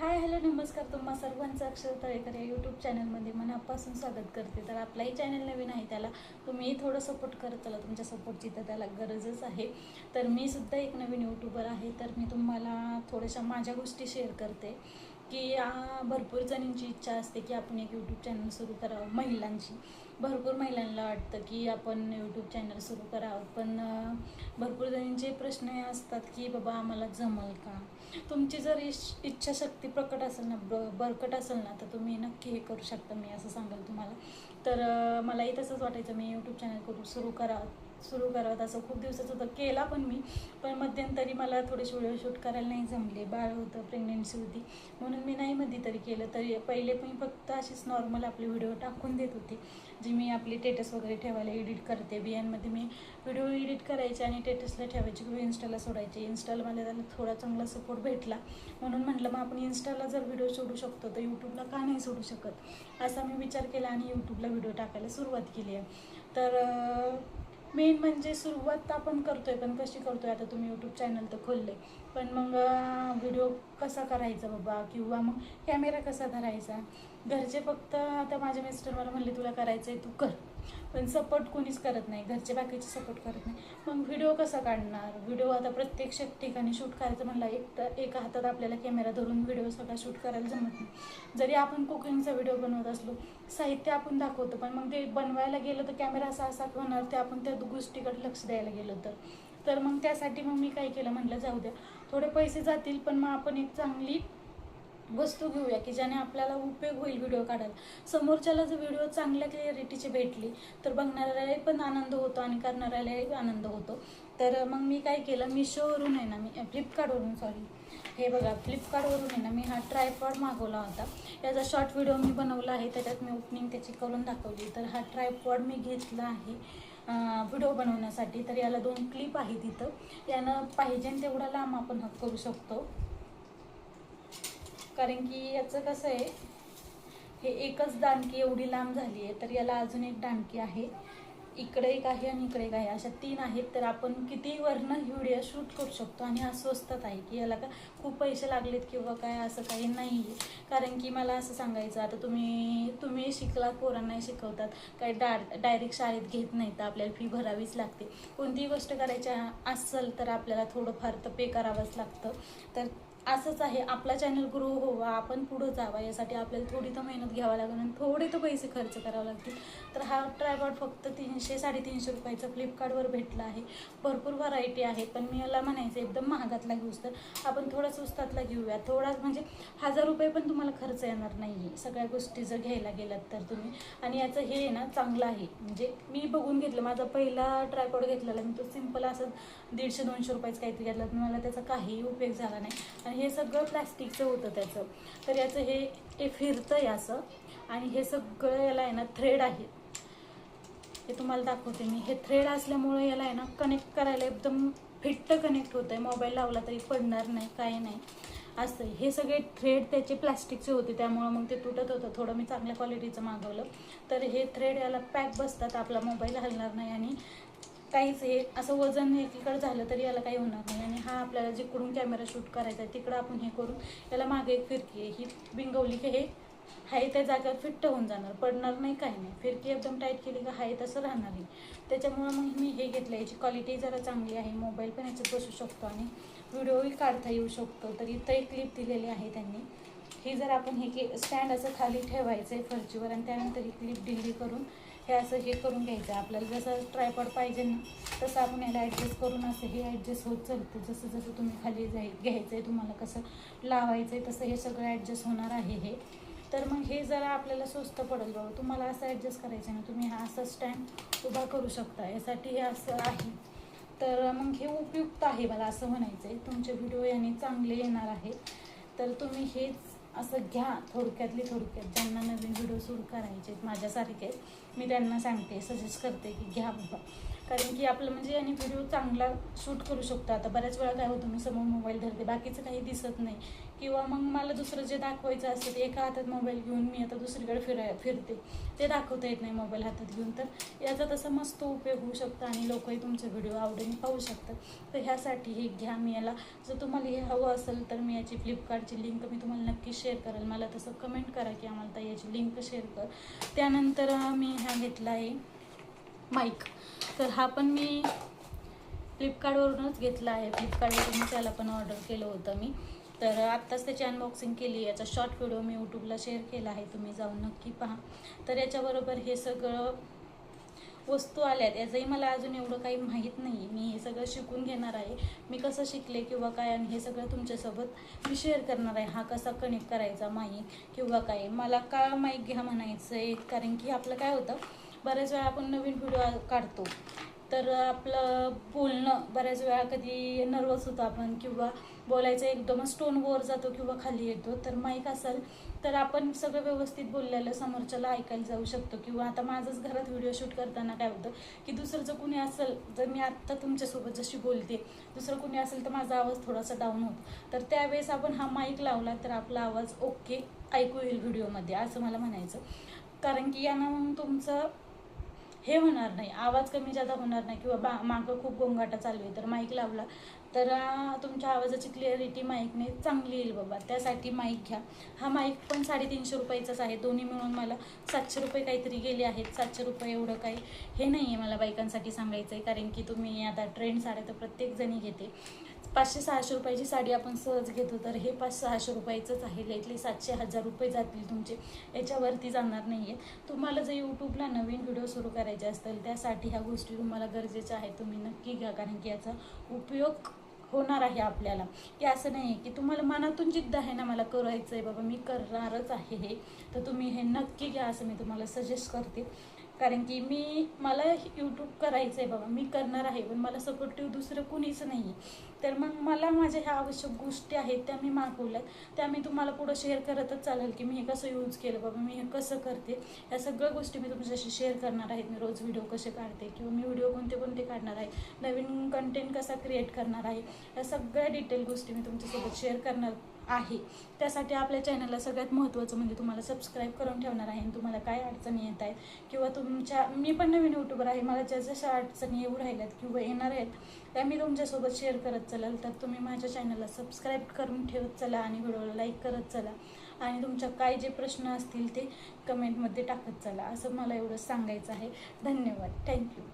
Hi hello नमस्कार तुम्हा सर्वांचं. अक्षर तळेकर या यूट्यूब चॅनलमध्ये मनापासून स्वागत करते. तर आपलाही चॅनल नवीन आहे त्याला तुम्ही थोडं सपोर्ट करत चला. तुमच्या सपोर्टची तर त्याला गरजच आहे. तर मी सुद्धा एक नवीन यूट्यूबर आहे. तर मी तुम्हाला थोड्याशा माझ्या गोष्टी शेअर करते. की भरपूर जणींची इच्छा असते की आपण एक यूट्यूब चॅनल सुरू करावं महिलांची. भरपूर महिलांना वाटतं की आपण यूट्यूब चॅनल सुरू करावं. पण भरपूर जणींचे प्रश्न हे असतात की बाबा आम्हाला जमल का? तुमची जर इश इच्छाशक्ती प्रकट असेल ना ब बरकट असेल ना तर तुम्ही नक्की हे करू शकता मी असं सांगेल तुम्हाला. तर मलाही तसंच वाटायचं मी यूट्यूब चॅनल करू सुरू करावं. सुरू करावं असं खूप दिवसाचं होतं केला पण मी. पण मध्यंतरी मला थोडेसे व्हिडिओ शूट करायला नाही जमले. बाळ होतं प्रेग्नेन्सी होती. म्हणून मी नाही मध्ये तरी केलं. तरी पहिले पण फक्त अशीच नॉर्मल आपले व्हिडिओ टाकून देत होते. जी मी आपली टेटस वगैरे ठेवायला एडिट करते. बियांमध्ये मी व्हिडिओ एडिट करायचे आणि टेटसला ठेवायचे किंवा इन्स्टाला सोडायचे. इन्स्टाला मला त्याला थोडा चांगला सपोर्ट भेटला. म्हणून म्हटलं मग आपण इन्स्टाला जर व्हिडिओ सोडू शकतो तर यूट्यूबला का नाही सोडू शकत? असा मी विचार केला आणि यूट्यूबला व्हिडिओ टाकायला सुरुवात केली आहे. तर मेन म्हणजे सुरुवात आपण करतोय पण कशी करतोय? आता तुम्ही यूट्यूब चॅनल तर खोलले पण मग व्हिडिओ कसा करायचा बाबा? किंवा मग कॅमेरा कसा धरायचा? घरचे फक्त आता माझ्या मिस्टर मला म्हणले तुला करायचं आहे तू कर. पण सपोर्ट कोणीच करत नाही. घरचे बाकीचे सपोर्ट करत नाही. मग व्हिडिओ कसा काढणार? व्हिडिओ आता प्रत्येक ठिकाणी शूट करायचं म्हणला एक तर एका हातात आपल्याला कॅमेरा धरून व्हिडिओ सगळा शूट करायला जमत नाही. जरी आपण कुकिंगचा व्हिडिओ बनवत असलो साहित्य आपण दाखवतो पण मग ते बनवायला गेलं तर कॅमेरा असा असा होणार ते आपण त्या गोष्टीकडे लक्ष द्यायला गेलो तर. तर मग त्यासाठी मग मी काय केलं? म्हटलं जाऊ द्या. थोडे पैसे जातील पण मग आपण एक चांगली वस्तू घेऊया की ज्याने आपल्याला उपयोग होईल व्हिडिओ काढायला. समोरच्याला जर व्हिडिओ चांगल्या क्लिअरिटीची भेटली तर बघणाऱ्यालाही पण आनंद होतो आणि करणाऱ्यालाही आनंद होतो. तर मग मी काय केलं मिशोवरून आहे ना मी फ्लिपकार्टवरून सॉरी हे बघा फ्लिपकार्टवरून आहे ना मी हा ट्रायपॉड मागवला होता. याचा शॉर्ट व्हिडिओ मी बनवला आहे त्याच्यात मी ओपनिंग त्याची करून दाखवली. तर हा ट्रायपॉड मी घेतला आहे व्हिडिओ बनवण्यासाठी. तर याला दोन क्लिप आहे तिथं यानं पाहिजे तेवढा लांब आपण हक करू शकतो. कारण की याचं कसं आहे हे एकच दांडकी एवढी लांब झाली आहे तर याला अजून एक दांडकी आहे. इकडे एक आहे आणि इकडे एक आहे अशा तीन आहेत. तर आपण किती वरनं व्हिडिओ शूट करू शकतो आणि हा स्वस्तच आहे की याला का खूप पैसे लागलेत किंवा काय असं काही नाही आहे कारण की मला असं सांगायचं आता तुम्ही तुम्ही शिकलात पोरांनाही शिकवतात. काही डा डायरेक्ट शाळेत घेत नाही तर आपल्याला फी भरावीच लागते. कोणतीही गोष्ट करायची असेल तर आपल्याला थोडंफार तर पे करावंच लागतं. तर असंच आहे. आपला चॅनल ग्रो होवा आपण पुढं जावा यासाठी आपल्याला थोडी तर मेहनत घ्यावं लागेल आणि थोडे तर पैसे खर्च करावे लागतील. तर हा ट्रायपॉड फक्त तीनशे साडेतीनशे रुपयाचा फ्लिपकार्टवर भेटला आहे. भरपूर व्हरायटी आहे पण मी याला म्हणायचं एकदम महागातला घेऊस तर. आपण थोडा स्वस्तातला घेऊया. थोडा म्हणजे हजार रुपये पण तुम्हाला खर्च येणार नाही आहे सगळ्या गोष्टी जर घ्यायला गेलात तर तुम्ही. आणि याचं हे आहे ना चांगलं आहे. म्हणजे मी बघून घेतलं माझा पहिला ट्रायपॉड घेतलेला मी तो सिंपल असं दीडशे दोनशे रुपयाचं काहीतरी घेतलं मला त्याचा काहीही उपयोग झाला नाही. हे सगळं प्लॅस्टिकचं होतं त्याचं. तर याचं हे हे फिरतं आहे असं आणि हे सगळं याला आहे ना थ्रेड आहे. हे तुम्हाला दाखवते मी. हे थ्रेड असल्यामुळे याला आहे ना कनेक्ट करायला एकदम फिट्ट कनेक्ट होतं आहे मोबाईल लावला तरी पडणार नाही काही नाही. असं आहे. हे सगळे थ्रेड त्याचे प्लॅस्टिकचे होते. त्यामुळं मग ते तुटत होतं. थोडं मी चांगल्या क्वालिटीचं मागवलं. तर हे थ्रेड याला पॅक बसतात. आपला मोबाईल हलणार नाही आणि काहीच हे असं वजन एकीकडे झालं तरी याला काही होणार नाही. आणि हा आपल्याला जिकडून कॅमेरा शूट करायचा आहे तिकडं आपण हे करून याला मागे एक फिरकी आहे. ही बिंगवली की हे हाय त्या जागेवर फिट्ट होऊन जाणार पडणार नाही काही नाही. फिरकी एकदम टाईट केली का हाय तसं राहणार नाही. त्याच्यामुळं मग मी हे घेतलं याची क्वालिटी जरा चांगली आहे मोबाईल पण याच्यात बसू शकतो आणि व्हिडिओही काढता येऊ शकतो. तर इथं एक क्लिप दिलेली आहे त्यांनी. हे जर आपण हे के स्टँड असं खाली ठेवायचं आहे फरचीवर आणि त्यानंतर ही क्लिप ढिली करून हे असं हे करून घ्यायचं. आपल्याला जसं ट्रायपॉड पाहिजे ना तसं आपण याला ॲडजस्ट करून असं हे ॲडजस्ट होत चालतं. जसं जसं तुम्ही खाली जाई घ्यायचं आहे तुम्हाला कसं लावायचं आहे तसं हे सगळं ॲडजस्ट होणार आहे हे. तर मग हे जरा आपल्याला स्वस्त पडेल बाबा. तुम्हाला असं ॲडजस्ट करायचं ना तुम्ही हा असं स्टँड उभा करू शकता. यासाठी हे असं आहे. तर मग हे उपयुक्त आहे मला असं म्हणायचं आहे तुमचे व्हिडिओ याने चांगले येणार आहे. तर तुम्ही हेच असं घ्या थोडक्यातली थोडक्यात. ज्यांना नवीन व्हिडिओ सुरू करायचे आहेत माझ्यासारखे मी त्यांना सांगते सजेस्ट करते की घ्या बाबा. कारण की आपलं म्हणजे आणि व्हिडिओ चांगला शूट करू शकतो. आता बऱ्याच वेळा काय होतं मी समोर मोबाईल धरते बाकीचं काही दिसत नाही. किंवा मग मला दुसरं जे दाखवायचं असतं ते एका हातात मोबाईल घेऊन मी आता दुसरीकडे फिराय फिरते. ते दाखवता येत नाही मोबाईल हातात घेऊन. तर याचा तसा मस्त उपयोग होऊ शकतो आणि लोकही तुमचे व्हिडिओ आवडीने पाहू शकतात. तर ह्यासाठी हे घ्या. मी याला जर तुम्हाला हे हवं असेल तर मी याची फ्लिपकार्टची लिंक मी तुम्हाला नक्की शेअर करेल. मला तसं कमेंट करा की आम्हाला याची लिंक शेअर कर. त्यानंतर मी हा घेतला आहे. माईक. तर हा पण मी फ्लिपकार्टवरूनच घेतला आहे. फ्लिपकार्टवरूनच याला पण ऑर्डर केलं होतं मी. तर आत्ताच त्याची अनबॉक्सिंग केली याचा शॉर्ट व्हिडिओ मी यूट्यूबला शेअर केला आहे. तुम्ही जाऊन नक्की पहा. तर याच्याबरोबर हे सगळं वस्तू आल्यात. याचंही मला अजून एवढं काही माहीत नाही मी हे सगळं शिकून घेणार आहे. मी कसं शिकले किंवा काय आणि हे सगळं तुमच्यासोबत मी शेअर करणार आहे. हा कसा कनेक्ट करायचा माईक किंवा काय? मला का माईक घ्या म्हणायचं आहे कारण की आपलं काय होतं बऱ्याच वेळा आपण नवीन व्हिडिओ काढतो. तर आपलं बोलणं बऱ्याच वेळा कधी नर्वस होतो आपण किंवा बोलायचं एकदमच स्टोन वर जातो किंवा खाली येतो. तर माईक असेल तर आपण सगळं व्यवस्थित बोललेलं समोरच्याला ऐकायला जाऊ शकतो. किंवा आता माझंच घरात व्हिडिओ शूट करताना काय होतं की दुसरं जर कुणी असेल जर मी आत्ता तुमच्यासोबत जशी बोलते दुसरं कुणी असेल तर माझा आवाज थोडासा डाऊन होतो. तर त्यावेळेस आपण हा माईक लावला तर आपला आवाज ओके ऐकू येईल व्हिडिओमध्ये असं मला म्हणायचं. कारण की यानं मग तुमचं हे होणार नाही. आवाज कमी जादा होणार नाही किंवा बा मागं खूप गोंगाटा चालू आहे. तर माईक लावला. तर तुमच्या आवाजाची क्लिअरिटी माईकने चांगली येईल बाबा. त्यासाठी माईक घ्या. हा माईक पण साडेतीनशे रुपयाचाच आहे. दोन्ही मिळून मला सातशे रुपये काहीतरी गेले आहेत. सातशे रुपये एवढं काही हे नाही आहे मला बायकांसाठी सांगायचं आहे कारण की तुम्ही आता ट्रेंड साड्या तर प्रत्येकजणी घेते. पाचशे सहाशे रुपयाची साडी आपण सहज घेतो तर हे पाच सहाशे रुपयाचंच आहे. लेटली सातशे हजार रुपये जातील तुमचे. याच्यावरती जाणार नाही आहे तुम्हाला जर यूट्यूबला नवीन व्हिडिओ सुरू करायचे असतील त्यासाठी ह्या गोष्टी तुम्हाला गरजेच्या आहेत. तुम्ही नक्की घ्या कारण की याचा उपयोग होणार आहे आपल्याला. की असं नाही आहे की तुम्हाला मनातून जिद्द आहे ना मला करायचं आहे बाबा मी करणारच आहे हे तर तुम्ही हे नक्की घ्या असं मी तुम्हाला सजेस्ट करते. कारण की मी मला यूट्यूब करायचं आहे बाबा मी करणार आहे पण मला सपोर्टिव्ह दुसरं कुणीच नाही आहे तर मग मला माझ्या ह्या आवश्यक गोष्टी आहेत त्या मी मागवल्यात. त्या मी तुम्हाला पुढं शेअर करतच चालेल की मी हे कसं यूज केलं बाबा मी हे कसं करते. या सगळ्या गोष्टी मी तुमच्याशी शेअर करणार आहेत मी रोज व्हिडिओ कसे काढते किंवा मी व्हिडिओ कोणते कोणते काढणार आहे नवीन कंटेंट कसा क्रिएट करणार आहे या सगळ्या डिटेल गोष्टी मी तुमच्यासोबत शेअर करणार आहे. त्यासाठी आपल्या चॅनलला सगळ्यात महत्त्वाचं म्हणजे तुम्हाला सबस्क्राईब करून ठेवणार आहे आणि तुम्हाला काय अडचणी येत आहेत किंवा तुमच्या मी पण नवीन यूट्यूबर आहे मला ज्या जशा अडचणी येऊ राहिल्यात किंवा येणार आहेत त्या मी तुमच्यासोबत शेअर करत चलाल तर तुम्ही माझ्या चॅनलला सबस्क्राईब करून ठेवत चला आणि व्हिडिओला लाईक करत चला. आणि तुमच्या काय जे प्रश्न असतील ते कमेंटमध्ये टाकत चला. असं मला एवढं सांगायचं आहे. धन्यवाद. थँक्यू